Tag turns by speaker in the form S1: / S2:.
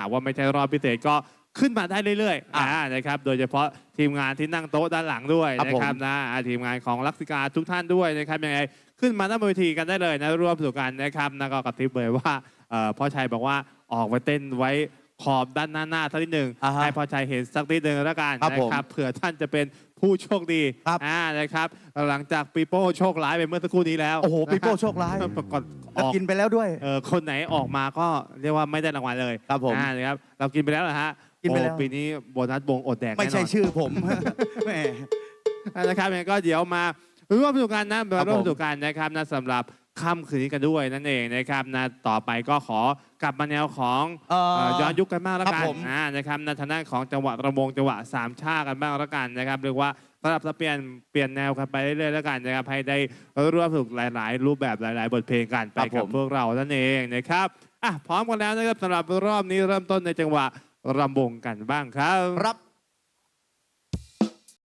S1: หากว่าไม่ใช่รอบพิเศษก็ขึ้นมาได้เรื่อยๆ
S2: อะ
S1: อ่านะครับ โดยเฉพาะทีมงานที่นั่งโต๊ะด้านหลังด้วย
S2: ครับ
S1: นะ
S2: ผม
S1: ครับนะอ่าทีมงานของลักษิกาทุกท่านด้วยนะครับยังไงขึ้นมาหน้าเวทีกันได้เลยนะร่วมสนุกกันนะครับนะก็กระทิบเลยว่าเอ่อพ่อชัยบอกว่าออกไปเต้นไว้ขอบด้านหน้าหน้าสักนิดหนึ่ง
S2: อ่าฮะ
S1: ให้พ่อชัยเห็นสักนิดหนึ่งแล้วกัน
S2: ครับ
S1: นะ
S2: ผม
S1: ครับเผื่อท่านจะเป็นผู้โชคดี
S2: ครับ
S1: อ่านะครับหลังจากปีโป้โชคร้ายไปเมื่อสักครู่นี้แล้ว
S2: โอ้โหปีโป้โชคร้าย
S1: นะก่อน อ
S2: แล้ว
S1: อก
S2: กินไปแล้วด้วย
S1: เออคนไหนออกมาก็เรียกว่าไม่ได้รางวัลเลย
S2: ครับผม
S1: อ่านะครับเรากินไปแล้วเหรอฮะ
S2: กินไปแล้ว
S1: โอ้ปีนี้โบนัสวงอดแดก
S2: ไม่ใช่
S1: แน่นอน
S2: ชื่อผม แหม
S1: นะครับยังไงก็เดี๋ยวมาร่วมสนุกกันนะ
S2: ครั
S1: มา
S2: บ
S1: ร่วม
S2: ผม
S1: สนุกกันนะครับนะสำหรับ ค่ำคืนนี้กันด้วยนั่นเองนะครับนะต่อไปก็ขอกลับมาแนวของ
S2: เอ่อ
S1: เอ่อย้อนยุคกันบ้างแล้ว
S2: ครั
S1: กับน
S2: ผม
S1: อ่านะครับในทางด้านของจังหวะระมงจังหวะสามชากันบ้างแล้วกันนะครับเรียกว่าสลับสับเปลี่ยนเปลี่ยนแนวกันไปเรื่อยๆแล้วกันนะครับให้ได้ร่วมสนุกหลาย ๆ รูปแบบหลาย ๆ บทเพลงกันไป
S2: ครับ
S1: กับ
S2: ผม
S1: พวกเรานั่นเองนะครับอะพร้อมกันแล้วนะครับสำหรับรอบนี้เริ่มต้นในจังหวะรำวงกันบ้างครับ
S2: รับ